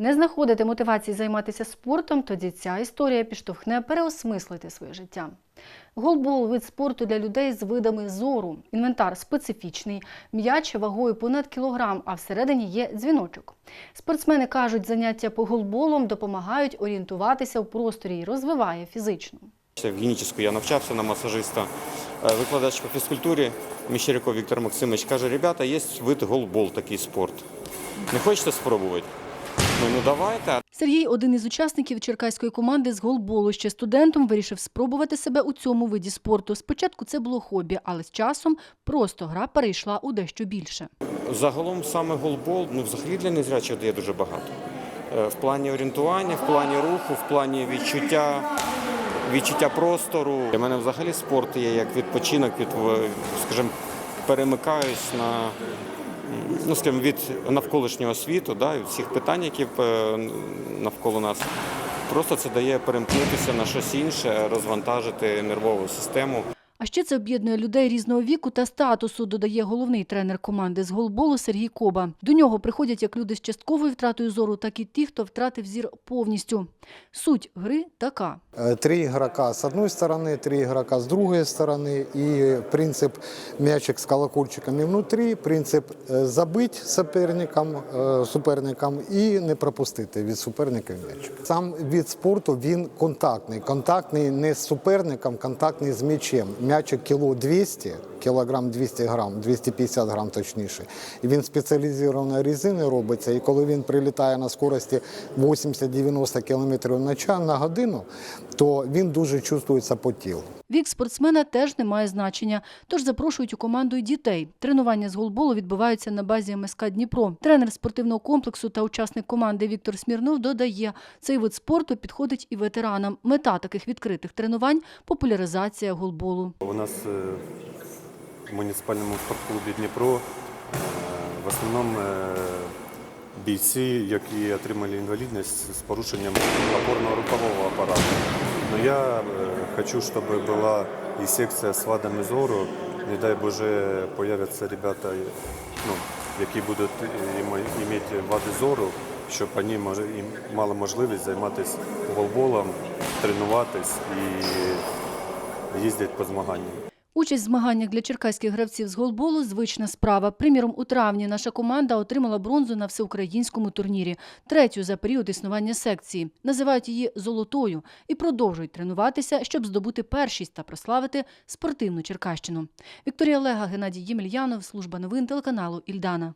Не знаходите мотивації займатися спортом, тоді ця історія підштовхне переосмислити своє життя. Голбол вид спорту для людей з видами зору. Інвентар специфічний, м'яч вагою понад кілограм, а всередині є дзвіночок. Спортсмени кажуть, заняття по голболом допомагають орієнтуватися в просторі і розвиває фізично. В Генічеську я навчався на масажиста. Е, Викладач по фізкультурі Міщеряков Віктор Максимович каже, ребята, є вид голбол, такий спорт. Не хочете спробувати? Ну, ну давайте. Сергій один із учасників черкаської команди з голболу. Ще студентом вирішив спробувати себе у цьому виді спорту. Спочатку це було хобі, але з часом просто гра перейшла у дещо більше. Загалом саме голбол, ну взагалі для незрячих дає дуже багато. Е, В плані орієнтування, в плані руху, в плані відчуття, відчуття простору. Для мене взагалі спорт є як відпочинок, від, скажімо, перемикаюсь на ну, скажімо, від навколишнього світу, да, від всіх питань, які е, навколо нас. Просто це дає перемкнутися на щось інше, розвантажити нервову систему. А ще це об'єднує людей різного віку та статусу, додає головний тренер команди з голболу Сергій Коба. До нього приходять як люди з частковою втратою зору, так і ті, хто втратив зір повністю. Суть гри така. Э, Три игрока с одной стороны, три игрока с другой стороны. И принцип мячик с колокольчиками внутри, принцип э, забить соперникам, э, суперникам і не пропустити від суперника м'ячик. Сам від спорту він контактний. Контактний не з суперником, контактний з м'ячем. М'ячик кіло 200, кілограм 200 грам, 250 грам точніше. І він спеціалізованої резини робиться. І коли він прилітає на скорості 80-90 км на годину, то він дуже чувствується по тілу. Вік спортсмена теж не має значення, тож запрошують у команду й дітей. Тренування з голболу відбуваються на базі МСК Дніпро. Тренер спортивного комплексу та учасник команди Віктор Смірнов додає, цей вид спорту підходить і ветеранам. Мета таких відкритих тренувань популяризація голболу. У нас е, в муніципальному спортклубі Дніпро е, в основному е, бійці, які отримали інвалідність з порушенням опорно-рухового апарату. Но я хочу, щоб була і секція з вадами зору. Не дай Боже, появляться ребята, ну, які будуть мати вади зору, щоб вони мали можливість займатися голболом, тренуватись і їздять по змаганням. Участь в змаганнях для черкаських гравців з голболу – звична справа. Приміром, у травні наша команда отримала бронзу на всеукраїнському турнірі, третю за період існування секції. Називають її «золотою» і продовжують тренуватися, щоб здобути першість та прославити спортивну Черкащину. Вікторія Лега, Геннадій Ємельянов, служба новин телеканалу «Ільдана».